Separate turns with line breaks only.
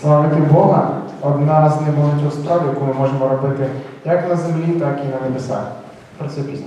Славити Бога одна з небагатьох справ, яку ми можемо робити як на землі, так і на небесах. Про це пісня.